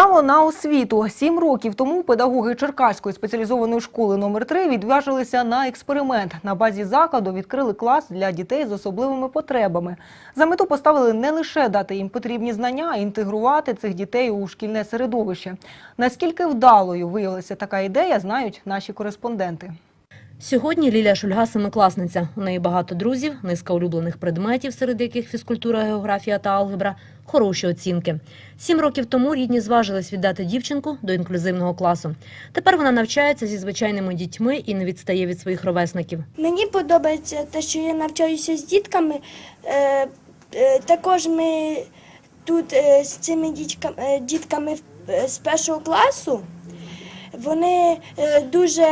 Право на освіту. Сім років тому педагоги Черкаської спеціалізованої школи номер 3 відважилися на експеримент. На базі закладу відкрили клас для дітей з особливими потребами. За мету поставили не лише дати їм потрібні знання, а інтегрувати цих дітей у шкільне середовище. Наскільки вдалою виявилася така ідея, знають наші кореспонденти. Сьогодні Лілія Шульга – семикласниця. У неї багато друзів, низка улюблених предметів, серед яких фізкультура, географія та алгебра, хороші оцінки. Сім років тому рідні зважились віддати дівчинку до інклюзивного класу. Тепер вона навчається зі звичайними дітьми і не відстає від своїх ровесників. Мені подобається те, що я навчаюся з дітками. Е, е, також ми тут е, з цими дітками, з першого класу. Вони дуже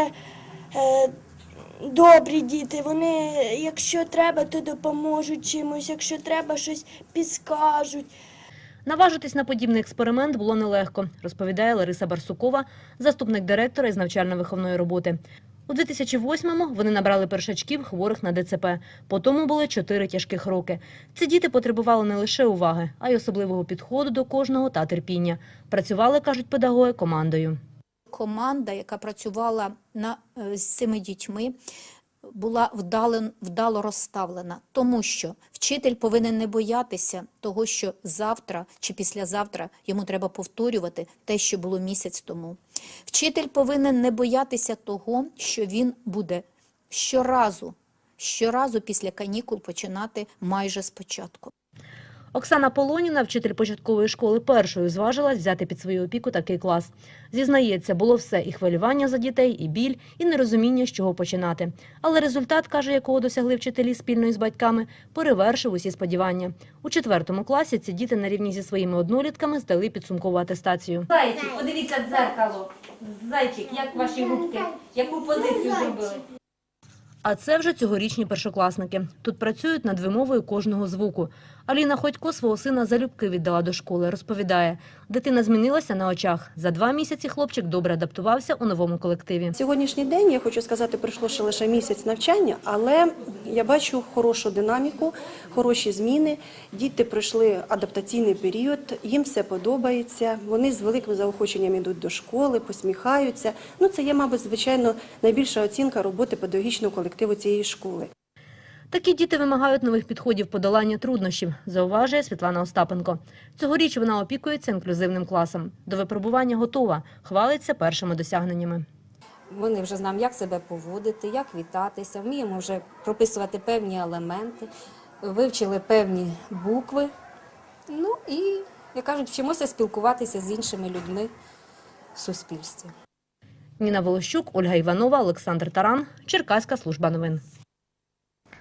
добрі діти. Вони, якщо треба, то допоможуть чимось, якщо треба, щось підскажуть. Наважитись на подібний експеримент було нелегко, розповідає Лариса Барсукова, заступник директора із навчально-виховної роботи. У 2008-му вони набрали першачків хворих на ДЦП. По тому були чотири тяжких роки. Ці діти потребували не лише уваги, а й особливого підходу до кожного та терпіння. Працювали, кажуть педагоги, командою. Команда, яка працювала на, е, з цими дітьми, була вдало, вдало розставлена, тому що вчитель повинен не боятися того, що завтра чи післязавтра йому треба повторювати те, що було місяць тому. Вчитель повинен не боятися того, що він буде щоразу, щоразу після канікул починати майже спочатку. Оксана Полоніна, вчитель початкової школи, першою зважилась взяти під свою опіку такий клас. Зізнається, було все і хвилювання за дітей, і біль, і нерозуміння, з чого починати. Але результат, каже, якого досягли вчителі спільно із батьками, перевершив усі сподівання. У четвертому класі ці діти на рівні зі своїми однолітками здали підсумкову атестацію. Зайчик, подивіться дзеркало. Зайчик, як ваші губки? Яку позицію зробили? А це вже цьогорічні першокласники. Тут працюють над вимовою кожного звуку. Аліна Ходько свого сина залюбки віддала до школи. Розповідає, дитина змінилася на очах. За два місяці хлопчик добре адаптувався у новому колективі. Сьогоднішній день я хочу сказати, пройшло ще лише місяць навчання, але я бачу хорошу динаміку, хороші зміни. Діти пройшли адаптаційний період, їм все подобається. Вони з великим заохоченням йдуть до школи, посміхаються. Ну це є, мабуть, звичайно, найбільша оцінка роботи педагогічного колективу цієї школи. Такі діти вимагають нових підходів подолання труднощів, зауважує Світлана Остапенко. Цьогоріч вона опікується інклюзивним класом. До випробування готова, хвалиться першими досягненнями. Вони вже знають, як себе поводити, як вітатися, вміємо вже прописувати певні елементи, вивчили певні букви. Ну і, як кажуть, вчимося спілкуватися з іншими людьми в суспільстві. Ніна Волощук, Ольга Іванова, Олександр Таран, Черкаська служба новин.